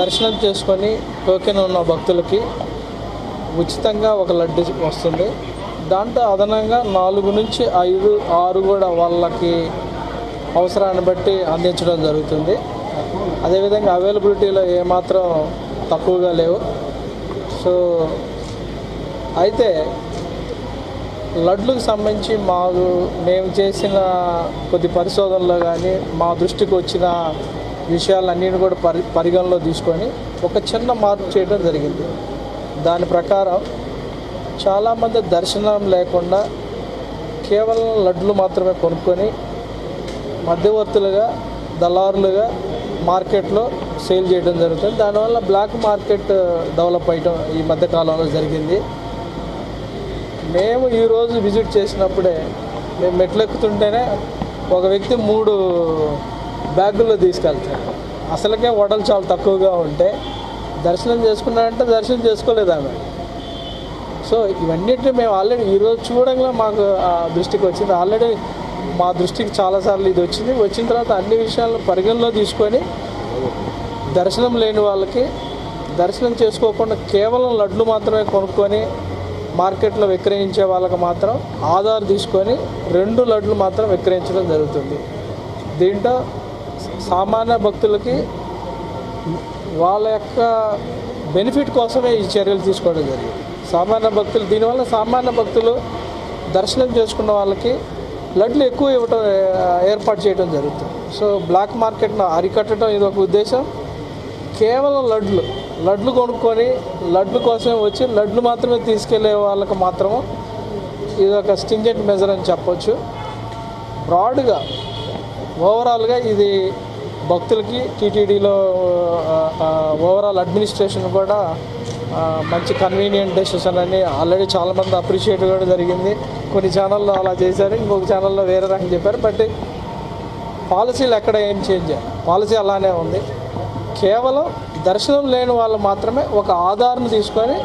దర్శనం చేసుకొని టోకెన్ ఉన్న భక్తులకి ఉచితంగా ఒక లడ్డు వస్తుంది. దాంట్లో అదనంగా నాలుగు నుంచి ఐదు ఆరు కూడా వాళ్ళకి అవసరాన్ని బట్టి అందించడం జరుగుతుంది. అదేవిధంగా అవైలబిలిటీలో ఏమాత్రం తక్కువగా లేవు. సో అయితే లడ్లకు సంబంధించి మాకు మేము చేసిన కొద్ది పరిశోధనలో కానీ మా దృష్టికి వచ్చిన విషయాలన్నిటిని కూడా పరి పరిగణలో తీసుకొని ఒక చిన్న మార్పు చేయడం జరిగింది. దాని ప్రకారం చాలామంది దర్శనం లేకుండా కేవలం లడ్లు మాత్రమే కొనుక్కొని మధ్యవర్తులుగా దళారులుగా మార్కెట్లో సేల్ చేయడం జరుగుతుంది. దానివల్ల బ్లాక్ మార్కెట్ డెవలప్ అయ్యడం ఈ మధ్య కాలంలో జరిగింది. మేము ఈరోజు విజిట్ చేసినప్పుడే మేము మెట్లెక్కుతుంటేనే ఒక వ్యక్తి మూడు బ్యాగుల్లో తీసుకెళ్తాడు అసలుకే వడలు చాలా తక్కువగా ఉంటే దర్శనం చేసుకున్నాడంటే దర్శనం చేసుకోలేదు ఆమె. సో ఇవన్నిటిని మేము ఆల్రెడీ ఈరోజు చూడంగా మాకు ఆ దృష్టికి వచ్చింది. ఆల్రెడీ మా దృష్టికి చాలాసార్లు ఇది వచ్చింది. వచ్చిన తర్వాత అన్ని విషయాలను పరిగణలో తీసుకొని దర్శనం లేని వాళ్ళకి దర్శనం చేసుకోకుండా కేవలం లడ్లు మాత్రమే కొనుక్కొని మార్కెట్లో విక్రయించే వాళ్ళకి మాత్రం ఆధార్ తీసుకొని రెండు లడ్లు మాత్రం విక్రయించడం జరుగుతుంది. దీంట్లో సామాన్య భక్తులకి వాళ్ళ యొక్క బెనిఫిట్ కోసమే ఈ చర్యలు తీసుకోవడం జరిగింది. సామాన్య భక్తులు దీనివల్ల సామాన్య భక్తులు దర్శనం చేసుకున్న వాళ్ళకి లడ్లు ఎక్కువ ఇవ్వటం ఏర్పాటు చేయడం జరుగుతుంది. సో బ్లాక్ మార్కెట్ను అరికట్టడం ఇది ఒక ఉద్దేశం. కేవలం లడ్లు లడ్లు కొనుక్కొని లడ్లు కోసమే వచ్చి లడ్లు మాత్రమే తీసుకెళ్ళే వాళ్ళకి మాత్రము ఇది ఒక స్టింజెంట్ మెజర్ అని చెప్పొచ్చు. బ్రాడ్గా ఓవరాల్గా ఇది భక్తులకి టీటీడీలో ఓవరాల్ అడ్మినిస్ట్రేషన్ కూడా మంచి కన్వీనియంట్ డెసిషన్ అని ఆల్రెడీ చాలామంది అప్రిషియేట్ కూడా జరిగింది. కొన్ని ఛానల్లో అలా చేశారు ఇంకొక ఛానల్లో వేరే రకం చెప్పారు. బట్ పాలసీలు ఎక్కడ ఏం చేంజ్ పాలసీ అలానే ఉంది. కేవలం దర్శనం లేని వాళ్ళు మాత్రమే ఒక ఆధార్ను తీసుకొని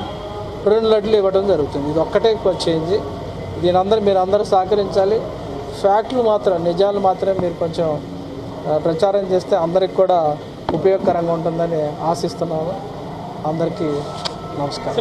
రెండు లడ్లు ఇవ్వడం జరుగుతుంది. ఇది ఒక్కటే చేంజ్ దీని అందరూ మీరు అందరూ సహకరించాలి. ఫ్యాక్ట్లు మాత్రం నిజాలు మాత్రమే మీరు కొంచెం ప్రచారం చేస్తే అందరికి కూడా ఉపయోగకరంగా ఉంటుందని ఆశిస్తున్నాము అందరికీ నమస్కారం.